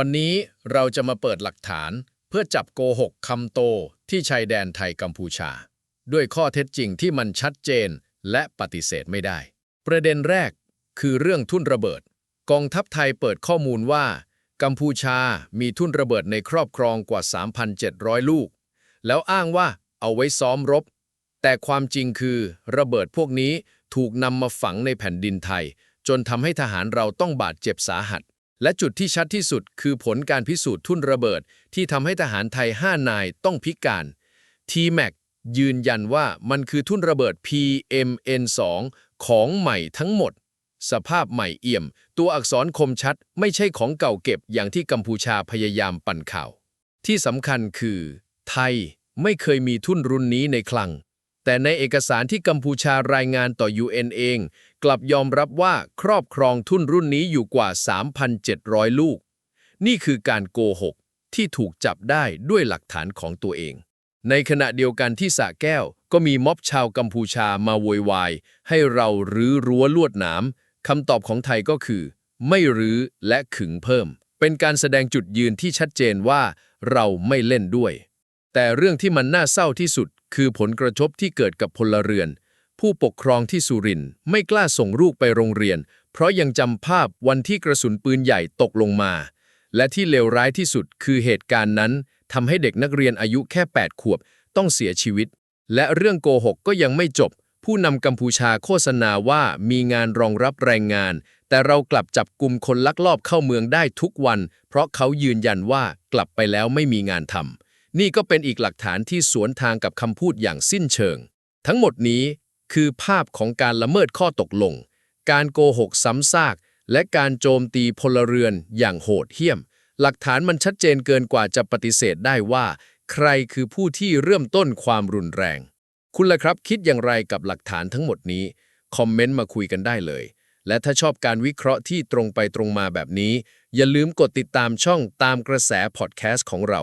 วันนี้เราจะมาเปิดหลักฐานเพื่อจับโกหกคำโตที่ชายแดนไทยกัมพูชา ด้วยข้อเท็จจริงที่มันชัดเจนและปฏิเสธไม่ได้ ประเด็นแรกคือเรื่องทุ่นระเบิด กองทัพไทยเปิดข้อมูลว่า กัมพูชามีทุ่นระเบิดในครอบครองกว่า 3,700 ลูก แล้วอ้างว่าเอาไว้ซ้อมรบ แต่ความจริงคือระเบิดพวกนี้ถูกนำมาฝังในแผ่นดินไทย จนทำให้ทหารเราต้องบาดเจ็บสาหัส และจุดที่ชัดที่สุดคือผลการพิสูจน์ทุ่นระเบิด ที่ทำให้ทหารไทย 5 นายต้องพิการ T-Mac ยืนยันว่ามันคือทุ่นระเบิด PMN2 ของใหม่ทั้งหมด สภาพใหม่เอี่ยม ตัวอักษรคมชัดไม่ใช่ของเก่าเก็บอย่างที่กัมพูชาพยายามปั่นข่าว ที่สำคัญคือ ไทยไม่เคยมีทุ่นรุ่นนี้ในคลัง แต่ในเอกสารที่กัมพูชารายงานต่อ UN เอง กลับยอมรับว่าครอบครองทุ่นรุ่นนี้อยู่กว่า 3,700 ลูก นี่คือการโกหกที่ถูกจับได้ด้วยหลักฐานของตัวเอง ในขณะเดียวกันที่สะแก้วก็มีม็อบชาวกัมพูชามาโวยวาย ให้เรารื้อรั้วลวดหนามคำตอบของไทยก็คือ ไม่รื้อและขึงเพิ่ม เป็นการแสดงจุดยืนที่ชัดเจนว่าเราไม่เล่นด้วย แต่เรื่องที่มันน่าเศร้าที่สุด คือผลกระทบที่เกิดกับพลเรือน ผู้ปกครองที่สุรินไม่กล้าส่งลูกไปโรงเรียน เพราะยังจำภาพวันที่กระสุนปืนใหญ่ตกลงมา และที่เลวร้ายที่สุดคือเหตุการณ์นั้นทำให้เด็กนักเรียนอายุแค่ 8 ขวบต้องเสียชีวิต และเรื่องโกหกก็ยังไม่จบ ผู้นำกัมพูชาโฆษณาว่ามีงานรองรับแรงงาน แต่เรากลับจับกลุ่มคนลักลอบเข้าเมืองได้ทุกวัน เพราะเขายืนยันว่ากลับไปแล้วไม่มีงานทำ นี่ก็เป็นอีกหลักฐานที่สวนทางกับคำพูดอย่างสิ้นเชิง ทั้งหมดนี้คือภาพของการละเมิดข้อตกลง การโกหกซ้ำซาก และการโจมตีพลเรือนอย่างโหดเหี้ยม หลักฐานมันชัดเจนเกินกว่าจะปฏิเสธได้ว่า ใครคือผู้ที่เริ่มต้นความรุนแรง คุณล่ะครับคิดอย่างไรกับหลักฐานทั้งหมดนี้ คอมเมนต์มาคุยกันได้เลย และถ้าชอบการวิเคราะห์ที่ตรงไปตรงมาแบบนี้ อย่าลืมกดติดตามช่องตามกระแสพอดแคสต์ของเรา